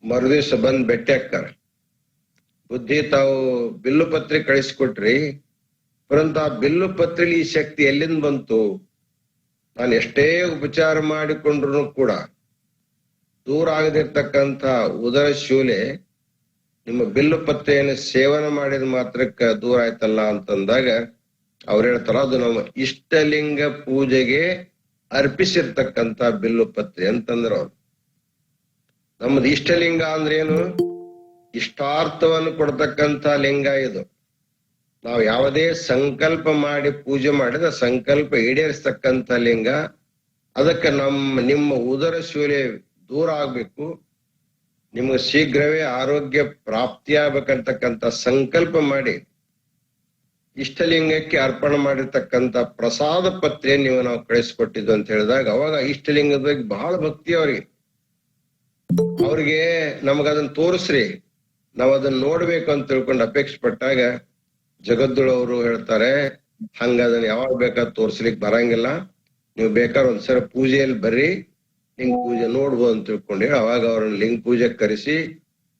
ಮರುದಿವಸ ಬಂದ್ ಭೇಟಿ ಹಾಕ್ತಾರೆ. ಬುದ್ಧಿ ತಾವು ಬಿಲ್ಲು ಪತ್ರಿಕೆ ಕಳಿಸ್ಕೊಟ್ರಿ ಪರಂತು ಬಿಲ್ಲು ಪತ್ರಿಲಿ ಈ ಶಕ್ತಿ ಎಲ್ಲಿಂದ ಬಂತು? ನಾನು ಎಷ್ಟೇ ಉಪಚಾರ ಮಾಡಿಕೊಂಡ್ರು ಕೂಡ ದೂರ ಆಗದಿರ್ತಕ್ಕಂತ ಉದರ ಶೂಲೆ ನಿಮ್ಮ ಬಿಲ್ಲು ಪತ್ರೆಯನ್ನು ಸೇವನೆ ಮಾಡಿದ ಮಾತ್ರಕ್ಕ ದೂರ ಆಯ್ತಲ್ಲ ಅಂತಂದಾಗ ಅವ್ರು ಹೇಳ್ತಾರ, ಅದು ನಮ್ಮ ಇಷ್ಟಲಿಂಗ ಪೂಜೆಗೆ ಅರ್ಪಿಸಿರ್ತಕ್ಕಂತ ಬಿಲ್ಲು ಪತ್ರೆ ಅಂತಂದ್ರ ಅವ್ರು. ನಮ್ಮದು ಇಷ್ಟಲಿಂಗ ಅಂದ್ರೇನು ಇಷ್ಟಾರ್ಥವನ್ನು ಕೊಡ್ತಕ್ಕಂತ ಲಿಂಗ ಇದು. ನಾವು ಯಾವುದೇ ಸಂಕಲ್ಪ ಮಾಡಿ ಪೂಜೆ ಮಾಡಿದ ಸಂಕಲ್ಪ ಈಡೇರಿಸ್ತಕ್ಕಂಥ ಲಿಂಗ. ಅದಕ್ಕೆ ನಮ್ಮ, ನಿಮ್ಮ ಉದರ ಶೂಲೆ ದೂರ ಆಗ್ಬೇಕು. ನಿಮಗೆ ಶೀಘ್ರವೇ ಆರೋಗ್ಯ ಪ್ರಾಪ್ತಿಯಾಗಬೇಕಂತಕ್ಕಂಥ ಸಂಕಲ್ಪ ಮಾಡಿ ಇಷ್ಟಲಿಂಗಕ್ಕೆ ಅರ್ಪಣೆ ಮಾಡಿರ್ತಕ್ಕಂಥ ಪ್ರಸಾದ ಪತ್ರೆ ನೀವು ನಾವು ಕಳಿಸ್ಕೊಟ್ಟಿದ್ದು ಅಂತ ಹೇಳಿದಾಗ ಅವಾಗ ಇಷ್ಟಲಿಂಗದ ಬಗ್ಗೆ ಬಹಳ ಭಕ್ತಿ ಅವ್ರಿಗೆ. ಅವ್ರಿಗೆ ನಮಗದನ್ನ ತೋರಿಸ್ರಿ. ನಾವ್ ಅದನ್ನ ನೋಡ್ಬೇಕು ಅಂತ ತಿಳ್ಕೊಂಡು ಅಪೇಕ್ಷೆ ಪಟ್ಟಾಗ ಜಗದ್ದುಳು ಅವರು ಹೇಳ್ತಾರೆ, ಹಂಗ ಅದನ್ನ ಯಾವಾಗ ಬೇಕಾದ್ ತೋರ್ಸ್ಲಿಕ್ ಬರಂಗಿಲ್ಲ. ನೀವು ಬೇಕಾದ್ರೆ ಒಂದ್ಸಲ ಪೂಜೆಯಲ್ಲಿ ಬರ್ರಿ, ಲಿಂಗ ಪೂಜೆ ನೋಡ್ಬೋದು ಅಂತ ತಿಳ್ಕೊಂಡು ಅವಾಗ ಅವ್ರನ್ನ ಲಿಂಗ ಪೂಜೆ ಕರೆಸಿ,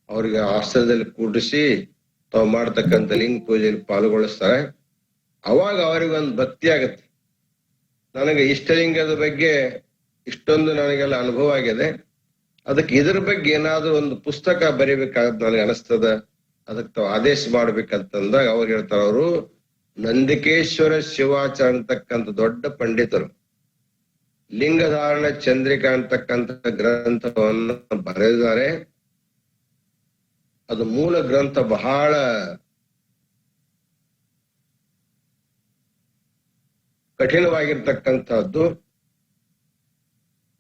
ಅವ್ರಿಗೆ ಆಶ್ರಯದಲ್ಲಿ ಕೂಡಿಸಿ, ತಾವು ಮಾಡ್ತಕ್ಕಂಥ ಲಿಂಗ ಪೂಜೆಯಲ್ಲಿ ಪಾಲ್ಗೊಳಿಸ್ತಾರೆ. ಅವಾಗ ಅವ್ರಿಗೊಂದು ಭಕ್ತಿ ಆಗತ್ತೆ. ನನಗೆ ಇಷ್ಟಲಿಂಗದ ಬಗ್ಗೆ ಇಷ್ಟೊಂದು ನನಗೆಲ್ಲ ಅನುಭವ ಆಗಿದೆ. ಅದಕ್ಕೆ ಇದ್ರ ಬಗ್ಗೆ ಏನಾದ್ರೂ ಒಂದು ಪುಸ್ತಕ ಬರೀಬೇಕಾಗತ್ತೆ ನನಗೆ ಅನಿಸ್ತದ. ಅದಕ್ಕೆ ತಾವು ಆದೇಶ ಮಾಡ್ಬೇಕಂತಂದಾಗ ಅವ್ರು ಹೇಳ್ತಾರ, ಅವರು ನಂದಿಕೇಶ್ವರ ಶಿವಾಚಾರ ಅಂತಕ್ಕಂಥ ದೊಡ್ಡ ಪಂಡಿತರು. ಲಿಂಗಧಾರಣ ಚಂದ್ರಿಕಾ ಅಂತಕ್ಕಂಥ ಗ್ರಂಥವನ್ನು ಬರೆದಿದ್ದಾರೆ. ಅದು ಮೂಲ ಗ್ರಂಥ ಬಹಳ ಕಠಿಣವಾಗಿರ್ತಕ್ಕಂಥದ್ದು.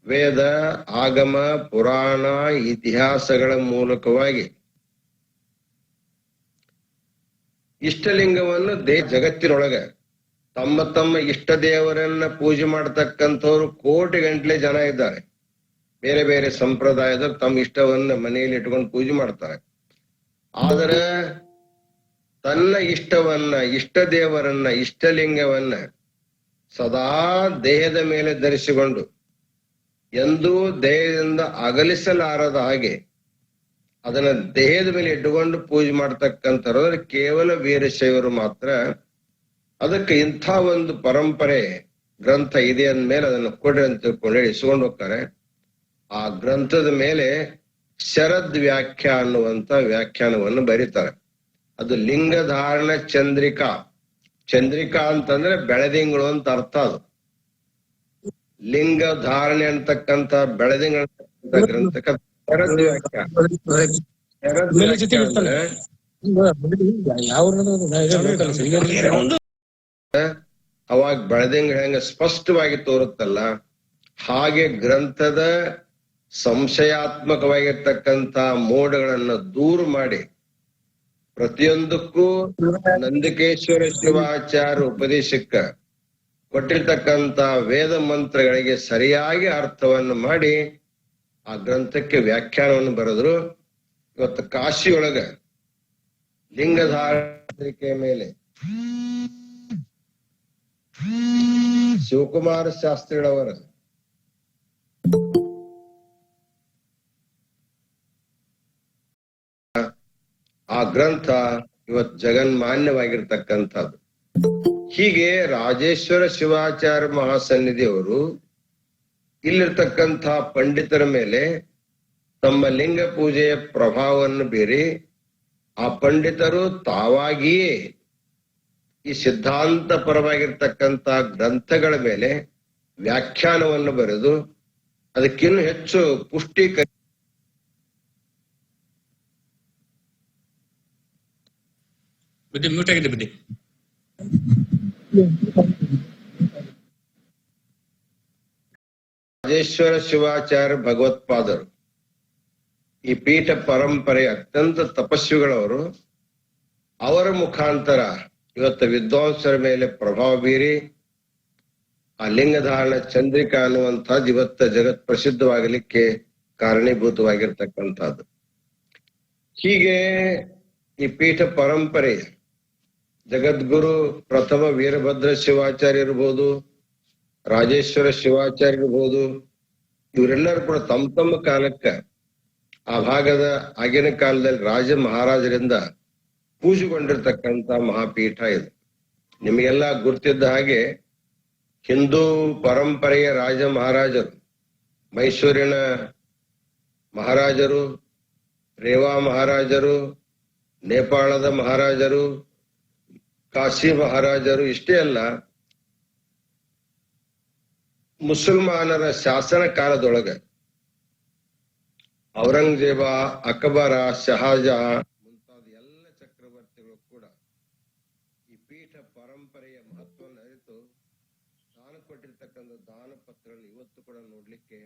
ವೇದ, ಆಗಮ, ಪುರಾಣ, ಇತಿಹಾಸಗಳ ಮೂಲಕವಾಗಿ. ಇಷ್ಟಲಿಂಗವನ್ನು ದೇ ಜಗತ್ತಿನೊಳಗ ತಮ್ಮ ತಮ್ಮ ಇಷ್ಟ ದೇವರನ್ನ ಪೂಜೆ ಮಾಡತಕ್ಕಂಥವ್ರು ಕೋಟಿ ಗಂಟ್ಲೆ ಜನ ಇದ್ದಾರೆ. ಬೇರೆ ಬೇರೆ ಸಂಪ್ರದಾಯದ ತಮ್ಮ ಇಷ್ಟವನ್ನ ಮನೆಯಲ್ಲಿ ಇಟ್ಕೊಂಡು ಪೂಜೆ ಮಾಡ್ತಾರೆ. ಆದರೆ ತನ್ನ ಇಷ್ಟವನ್ನ, ಇಷ್ಟ ದೇವರನ್ನ, ಇಷ್ಟಲಿಂಗವನ್ನ ಸದಾ ದೇಹದ ಮೇಲೆ ಧರಿಸಿಕೊಂಡು ಎಂದೂ ದೇಹದಿಂದ ಅಗಲಿಸಲಾರದ ಹಾಗೆ ಅದನ್ನ ದೇಹದ ಮೇಲೆ ಇಟ್ಟುಕೊಂಡು ಪೂಜೆ ಮಾಡ್ತಕ್ಕಂಥವ್ರು ಕೇವಲ ವೀರಶೈವರು ಮಾತ್ರ. ಅದಕ್ಕೆ ಇಂಥ ಒಂದು ಪರಂಪರೆ ಗ್ರಂಥ ಇದೆ ಅಂದ್ಮೇಲೆ ಅದನ್ನು ಕೊಡ್ರಿ ಅಂತ ತಿಳ್ಕೊಂಡು ಹೇಳಿ ಇಸ್ಕೊಂಡು ಹೋಗ್ತಾರೆ. ಆ ಗ್ರಂಥದ ಮೇಲೆ ಶರದ್ ವ್ಯಾಖ್ಯ ಅನ್ನುವಂತ ವ್ಯಾಖ್ಯಾನವನ್ನು ಬರೀತಾರೆ. ಅದು ಲಿಂಗಧಾರಣ ಚಂದ್ರಿಕಾ. ಚಂದ್ರಿಕಾ ಅಂತಂದ್ರೆ ಬೆಳದಿಂಗಳು ಅಂತ ಅರ್ಥ ಅದು. ಲಿಂಗ ಧಾರಣೆ ಅಂತಕ್ಕಂತ ಬೆಳದಿಂಗಳ ಗ್ರಂಥಕ್ಕೆ ಅವಾಗ ಬೆಳೆದಂಗ ಹೆಂಗ ಸ್ಪಷ್ಟವಾಗಿ ತೋರುತ್ತಲ್ಲ ಹಾಗೆ ಗ್ರಂಥದ ಸಂಶಯಾತ್ಮಕವಾಗಿರ್ತಕ್ಕಂತ ಮೋಡಗಳನ್ನ ದೂರ ಮಾಡಿ ಪ್ರತಿಯೊಂದಕ್ಕೂ ನಂದಿಕೇಶ್ವರ ಶಿವಾಚಾರ್ಯ ಉಪದೇಶಕ್ಕ ಕೊಟ್ಟಿರ್ತಕ್ಕಂತ ವೇದ ಮಂತ್ರಗಳಿಗೆ ಸರಿಯಾಗಿ ಅರ್ಥವನ್ನು ಮಾಡಿ ಆ ಗ್ರಂಥಕ್ಕೆ ವ್ಯಾಖ್ಯಾನವನ್ನು ಬರೆದ್ರು, ಇವತ್ತು ಕಾಶಿಯೊಳಗ ಲಿಂಗಧಾರಿಕೆ ಮೇಲೆ ಶಿವಕುಮಾರ ಶಾಸ್ತ್ರಿಗಳವರ ಆ ಗ್ರಂಥ ಇವತ್ ಜಗನ್ಮಾನ್ಯವಾಗಿರ್ತಕ್ಕಂಥದ್ದು. ಹೀಗೆ ರಾಜೇಶ್ವರ ಶಿವಾಚಾರ್ಯ ಮಹಾಸನ್ನಿಧಿಯವರು ಇಲ್ಲಿರ್ತಕ್ಕಂಥ ಪಂಡಿತರ ಮೇಲೆ ತಮ್ಮ ಲಿಂಗ ಪೂಜೆಯ ಪ್ರಭಾವವನ್ನು ಬೀರಿ ಆ ಪಂಡಿತರು ತಾವಾಗಿಯೇ ಈ ಸಿದ್ಧಾಂತ ಪರವಾಗಿರ್ತಕ್ಕಂಥ ಗ್ರಂಥಗಳ ಮೇಲೆ ವ್ಯಾಖ್ಯಾನವನ್ನು ಬರೆದು ಅದಕ್ಕಿನ್ನೂ ಹೆಚ್ಚು ಪುಷ್ಟೀಕ ಬುದ್ಧಿ ಮ್ಯೂಟ್ ಆಗಿದೆ ಬುದ್ಧಿ ರಾಜೇಶ್ವರ ಶಿವಾಚಾರ್ಯ ಭಗವತ್ಪಾದರು ಈ ಪೀಠ ಪರಂಪರೆ ಅತ್ಯಂತ ತಪಸ್ವಿಗಳವರು, ಅವರ ಮುಖಾಂತರ ಇವತ್ತು ವಿದ್ವಾಂಸರ ಮೇಲೆ ಪ್ರಭಾವ ಬೀರಿ, ಆ ಲಿಂಗಧಾರಣ ಚಂದ್ರಿಕಾ ಅನ್ನುವಂಥದ್ದು ಇವತ್ತ ಜಗತ್ ಪ್ರಸಿದ್ಧವಾಗಲಿಕ್ಕೆ ಕಾರಣೀಭೂತವಾಗಿರ್ತಕ್ಕಂಥದ್ದು. ಹೀಗೆ ಈ ಪೀಠ ಪರಂಪರೆ ಜಗದ್ಗುರು ಪ್ರಥಮ ವೀರಭದ್ರ ಶಿವಾಚಾರ್ಯ ಇರ್ಬೋದು ರಾಜೇಶ್ವರ ಶಿವಾಚಾರ್ಯ ಇರ್ಬೋದು ಇವರೆಲ್ಲರೂ ಕೂಡ ತಮ್ಮ ತಮ್ಮ ಕಾಲಕ್ಕ ಆ ಭಾಗದ ಆಗಿನ ಕಾಲದಲ್ಲಿ ರಾಜ ಮಹಾರಾಜರಿಂದ ಪೂಜೆಗೊಂಡಿರ್ತಕ್ಕಂತ ಮಹಾಪೀಠ ಇದು. ನಿಮಗೆಲ್ಲ ಗುರ್ತಿದ್ದ ಹಾಗೆ ಹಿಂದೂ ಪರಂಪರೆಯ ರಾಜ ಮಹಾರಾಜರು, ಮೈಸೂರಿನ ಮಹಾರಾಜರು, ರೇವಾ ಮಹಾರಾಜರು, ನೇಪಾಳದ ಮಹಾರಾಜರು, ಕಾಶಿ ಮಹಾರಾಜರು, ಇಷ್ಟೇ ಅಲ್ಲ ಮುಸಲ್ಮಾನರ ಶಾಸನ ಕಾಲದೊಳಗ ಔರಂಗಜೇಬ, ಅಕ್ಬರ, ಶಹಾಜಾ ಮುಂತಾದ ಎಲ್ಲ ಚಕ್ರವರ್ತಿಗಳು ಕೂಡ ಈ ಪೀಠ ಪರಂಪರೆಯ ಮಹತ್ವವನ್ನು ಅರಿತು ದಾನ ಕೊಟ್ಟಿರ್ತಕ್ಕಂಥ ದಾನ ಇವತ್ತು ಕೂಡ ನೋಡ್ಲಿಕ್ಕೆ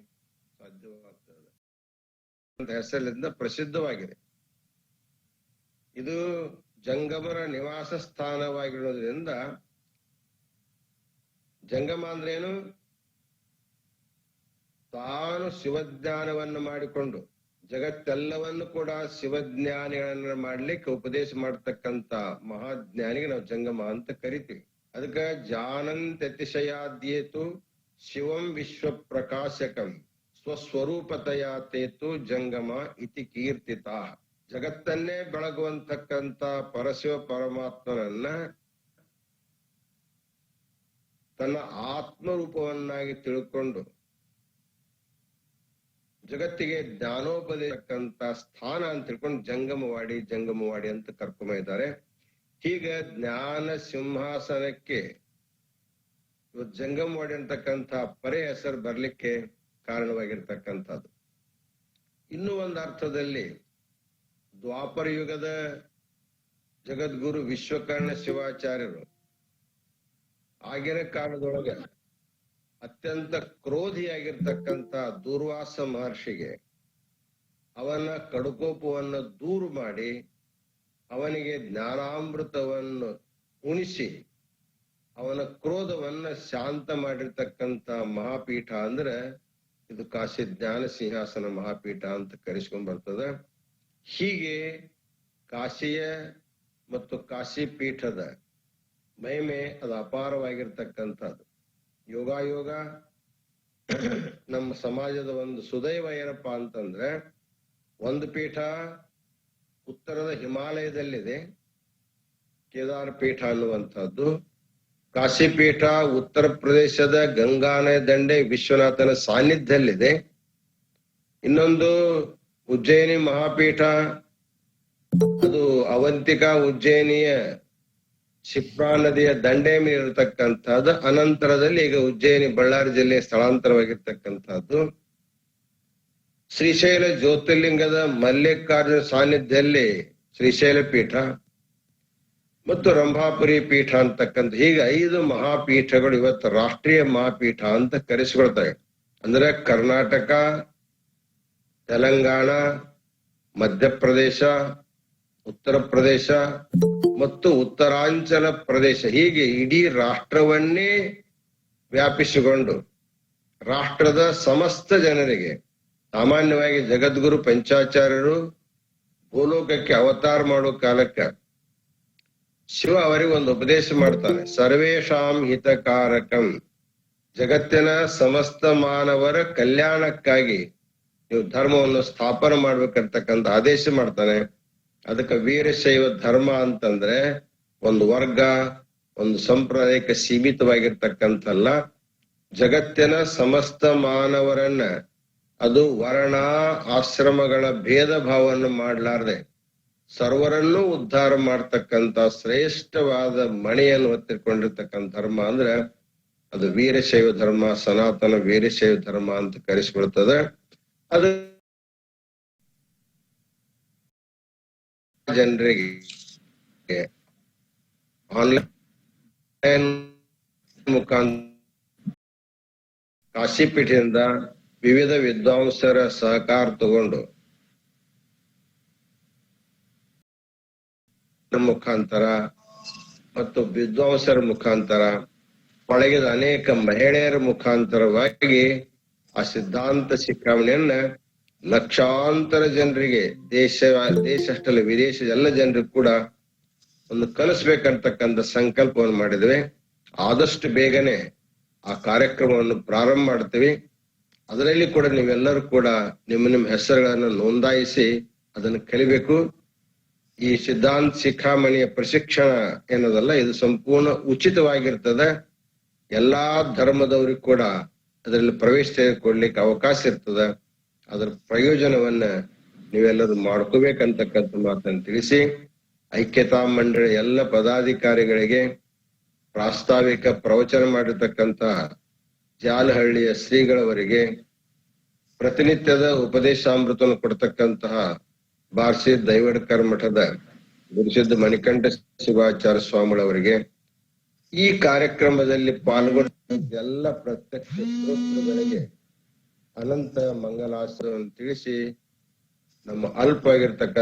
ಸಾಧ್ಯವಾಗ್ತದೆ. ಹೆಸರಿನಿಂದ ಪ್ರಸಿದ್ಧವಾಗಿದೆ. ಇದು ಜಂಗಮರ ನಿವಾಸ ಸ್ಥಾನವಾಗಿರೋದ್ರಿಂದ ಜಂಗಮ ಅಂದ್ರೇನು ತಾನು ಶಿವಜ್ಞಾನವನ್ನು ಮಾಡಿಕೊಂಡು ಜಗತ್ತೆಲ್ಲವನ್ನು ಕೂಡ ಶಿವಜ್ಞಾನಿಗಳನ್ನ ಮಾಡ್ಲಿಕ್ಕೆ ಉಪದೇಶ ಮಾಡತಕ್ಕಂತ ಮಹಾಜ್ಞಾನಿಗೆ ನಾವು ಜಂಗಮ ಅಂತ ಕರಿತೀವಿ. ಅದಕ್ಕ ಜಾನಂತ್ಯತಿಶಯಾದ್ಯೇತು ಶಿವಂ ವಿಶ್ವ ಪ್ರಕಾಶಕಂ ಸ್ವಸ್ವರೂಪತೆಯ ತೇತು ಜಂಗಮ ಇತಿ ಕೀರ್ತಿತ. ಜಗತ್ತನ್ನೇ ಬೆಳಗುವಂತಕ್ಕಂತ ಪರಶಿವ ಪರಮಾತ್ಮನನ್ನ ತನ್ನ ಆತ್ಮರೂಪವನ್ನಾಗಿ ತಿಳ್ಕೊಂಡು ಜಗತ್ತಿಗೆ ಜ್ಞಾನೋಪದೇಶಕ್ಕಂತ ಸ್ಥಾನ ಅಂತ ತಿಳ್ಕೊಂಡು ಜಂಗಮವಾಡಿ ಜಂಗಮವಾಡಿ ಅಂತ ಕರ್ಕೊಂಬ ಇದ್ದಾರೆ ಈಗ ಜ್ಞಾನ ಸಿಂಹಾಸನಕ್ಕೆ ಜಂಗಮವಾಡಿ ಅಂತಕ್ಕಂಥ ಪರೆ ಹೆಸರು ಬರ್ಲಿಕ್ಕೆ ಕಾರಣವಾಗಿರ್ತಕ್ಕಂಥದ್ದು. ಇನ್ನೂ ಒಂದು ಅರ್ಥದಲ್ಲಿ ದ್ವಾಪರ ಯುಗದ ಜಗದ್ಗುರು ವಿಶ್ವಕರ್ಣ ಶಿವಾಚಾರ್ಯರು ಆಗಿನ ಕಾಲದೊಳಗೆ ಅತ್ಯಂತ ಕ್ರೋಧಿಯಾಗಿರ್ತಕ್ಕಂತ ದುರ್ವಾಸ ಮಹರ್ಷಿಗೆ ಅವನ ಕಡುಕೋಪವನ್ನು ದೂರು ಮಾಡಿ ಅವನಿಗೆ ಜ್ಞಾನಾಮೃತವನ್ನು ಉಣಿಸಿ ಅವನ ಕ್ರೋಧವನ್ನ ಶಾಂತ ಮಾಡಿರ್ತಕ್ಕಂತ ಮಹಾಪೀಠ ಅಂದ್ರೆ ಇದು ಕಾಶಿ ಜ್ಞಾನ ಸಿಂಹಾಸನ ಮಹಾಪೀಠ ಅಂತ ಕರೆಸ್ಕೊಂಡ್ ಬರ್ತದ. ಹೀಗೆ ಕಾಶಿಯ ಮತ್ತು ಕಾಶಿ ಪೀಠದ ಮಹಿಮೆ ಅದು ಅಪಾರವಾಗಿರ್ತಕ್ಕಂಥದ್ದು. ಯೋಗಾಯೋಗ ನಮ್ಮ ಸಮಾಜದ ಒಂದು ಸುದೈವ ಏನಪ್ಪ ಅಂತಂದ್ರೆ ಒಂದು ಪೀಠ ಉತ್ತರದ ಹಿಮಾಲಯದಲ್ಲಿದೆ. ಕೇದಾರ ಪೀಠ ಅನ್ನುವಂಥದ್ದು. ಕಾಶಿ ಪೀಠ ಉತ್ತರ ಪ್ರದೇಶದ ಗಂಗಾನಯ ದಂಡೆ ವಿಶ್ವನಾಥನ ಸಾನ್ನಿಧ್ಯದಲ್ಲಿದೆ ಇನ್ನೊಂದು ಉಜ್ಜಯಿನಿ ಮಹಾಪೀಠ. ಅದು ಅವಂತಿಕಾ ಉಜ್ಜಯಿನಿಯ ಶಿಪ್ರಾ ನದಿಯ ದಂಡೆ ಮೇಲೆ ಇರತಕ್ಕಂಥದ್ದು ಅನಂತರದಲ್ಲಿ ಈಗ ಉಜ್ಜಯಿನಿ ಬಳ್ಳಾರಿ ಜಿಲ್ಲೆ ಸ್ಥಳಾಂತರವಾಗಿರ್ತಕ್ಕಂತಹದ್ದು ಶ್ರೀಶೈಲ ಜ್ಯೋತಿರ್ಲಿಂಗದ ಮಲ್ಲಿಕಾರ್ಜುನ ಸಾನ್ನಿಧ್ಯದಲ್ಲಿ ಶ್ರೀಶೈಲ ಪೀಠ ಮತ್ತು ರಂಭಾಪುರಿ ಪೀಠ ಅಂತಕ್ಕಂಥ ಈಗ ಐದು ಮಹಾಪೀಠಗಳು ಇವತ್ತು ರಾಷ್ಟ್ರೀಯ ಮಹಾಪೀಠ ಅಂತ ಕರೆಸಿಕೊಳ್ತವೆ ಅಂದ್ರೆ ಕರ್ನಾಟಕ, ತೆಲಂಗಾಣ, ಮಧ್ಯಪ್ರದೇಶ ಉತ್ತರ ಪ್ರದೇಶ ಮತ್ತು ಉತ್ತರಾಂಚಲ ಪ್ರದೇಶ, ಹೀಗೆ ಇಡೀ ರಾಷ್ಟ್ರವನ್ನೇ ವ್ಯಾಪಿಸಿಕೊಂಡು ರಾಷ್ಟ್ರದ ಸಮಸ್ತ ಜನರಿಗೆ, ಸಾಮಾನ್ಯವಾಗಿ ಜಗದ್ಗುರು ಪಂಚಾಚಾರ್ಯರು ಭೂಲೋಕಕ್ಕೆ ಅವತಾರ ಮಾಡೋ ಕಾಲಕ್ಕ ಶಿವ ಅವರಿಗೆ ಒಂದು ಉಪದೇಶ ಮಾಡ್ತಾನೆ ಸರ್ವೇಶಾಂ ಹಿತಕಾರಕಂ, ಜಗತ್ತಿನ ಸಮಸ್ತ ಮಾನವರ ಕಲ್ಯಾಣಕ್ಕಾಗಿ ನೀವು ಧರ್ಮವನ್ನು ಸ್ಥಾಪನೆ ಮಾಡ್ಬೇಕಂತಕ್ಕಂತ ಆದೇಶ ಮಾಡ್ತಾನೆ. ಅದಕ್ಕೆ ವೀರಶೈವ ಧರ್ಮ ಅಂತಂದ್ರೆ ಒಂದು ವರ್ಗ, ಒಂದು ಸಂಪ್ರದಾಯಕ್ಕೆ ಸೀಮಿತವಾಗಿರ್ತಕ್ಕಂಥಲ್ಲ. ಜಗತ್ತಿನ ಸಮಸ್ತ ಮಾನವರನ್ನ ಅದು ವರ್ಣ ಆಶ್ರಮಗಳ ಭೇದ ಭಾವವನ್ನು ಮಾಡಲಾರ್ದೆ, ಸರ್ವರನ್ನೂ ಉದ್ಧಾರ ಮಾಡ್ತಕ್ಕಂತ ಶ್ರೇಷ್ಠವಾದ ಮಣಿಯನ್ನು ಹೊತ್ತಿಕೊಂಡಿರ್ತಕ್ಕಂಥ ಧರ್ಮ ಅಂದ್ರೆ ಅದು ವೀರಶೈವ ಧರ್ಮ, ಸನಾತನ ವೀರಶೈವ ಧರ್ಮ ಅಂತ ಕರೆಸಿಬಿಡ್ತದೆ. ಅದು ಜನರಿಗೆ ಆನ್ಲೈನ್ ಮುಖಾಂತರ ಕಾಶಿಪೀಠದಿಂದ ವಿವಿಧ ವಿದ್ವಾಂಸರ ಸಹಕಾರ ತಗೊಂಡು ಮುಖಾಂತರ ಮತ್ತು ವಿದ್ವಾಂಸರ ಮುಖಾಂತರ ಪಳಗಿದ ಅನೇಕ ಮಹಿಳೆಯರ ಮುಖಾಂತರವಾಗಿ ಆ ಸಿದ್ಧಾಂತ ಶಿಖಾವಣೆಯನ್ನ ಲಕ್ಷಾಂತರ ಜನರಿಗೆ ದೇಶ ದೇಶ ಅಷ್ಟಲ್ಲ ವಿದೇಶ ಎಲ್ಲ ಜನರಿಗೂ ಕೂಡ ಒಂದು ಕಲಿಸ್ಬೇಕಂತಕ್ಕಂಥ ಸಂಕಲ್ಪವನ್ನು ಮಾಡಿದ್ವಿ. ಆದಷ್ಟು ಬೇಗನೆ ಆ ಕಾರ್ಯಕ್ರಮವನ್ನು ಪ್ರಾರಂಭ ಮಾಡ್ತೀವಿ. ಅದರಲ್ಲಿ ಕೂಡ ನೀವೆಲ್ಲರೂ ಕೂಡ ನಿಮ್ಮ ನಿಮ್ಮ ಹೆಸರುಗಳನ್ನು ನೋಂದಾಯಿಸಿ ಅದನ್ನು ಕಲಿಬೇಕು. ಈ ಸಿದ್ಧಾಂತ ಶಿಖಾಮಣಿಯ ಪ್ರಶಿಕ್ಷಣ ಏನದಲ್ಲ ಇದು ಸಂಪೂರ್ಣ ಉಚಿತವಾಗಿರ್ತದೆ. ಎಲ್ಲಾ ಧರ್ಮದವರಿಗೂ ಕೂಡ ಅದರಲ್ಲಿ ಪ್ರವೇಶ ತೆಗೆದುಕೊಡ್ಲಿಕ್ಕೆ ಅವಕಾಶ ಇರ್ತದೆ. ಅದರ ಪ್ರಯೋಜನವನ್ನ ನೀವೆಲ್ಲರೂ ಮಾಡ್ಕೋಬೇಕಂತಕ್ಕಂಥ ಮಾತನ್ನು ತಿಳಿಸಿ, ಐಕ್ಯತಾ ಮಂಡಳಿ ಎಲ್ಲ ಪದಾಧಿಕಾರಿಗಳಿಗೆ ಪ್ರಾಸ್ತಾವಿಕ ಪ್ರವಚನ ಮಾಡಿರ್ತಕ್ಕಂತ ಜಾಲಹಳ್ಳಿಯ ಶ್ರೀಗಳವರಿಗೆ ಪ್ರತಿನಿತ್ಯದ ಉಪದೇಶಾಮೃತವನ್ನು ಕೊಡ್ತಕ್ಕಂತಹ ಬಾರ್ಸಿ ದೈವಡ್ಕರ್ ಮಠದ ಗುರುಸಿದ್ಧ ಮಣಿಕಂಠ ಶಿವಾಚಾರ ಸ್ವಾಮಿಗಳವರಿಗೆ ಈ ಕಾರ್ಯಕ್ರಮದಲ್ಲಿ ಪಾಲ್ಗೊಂಡ ಎಲ್ಲ ಪ್ರತ್ಯಕ್ಷ ಶ್ರೋತೃಗಳಿಗೆ ಅನಂತ ಮಂಗಲಾಸನ ತಿಳಿಸಿ ನಮ್ಮ ಅಲ್ಪ ಅಲ್ಪವಾಗಿರ್ತಕ್ಕ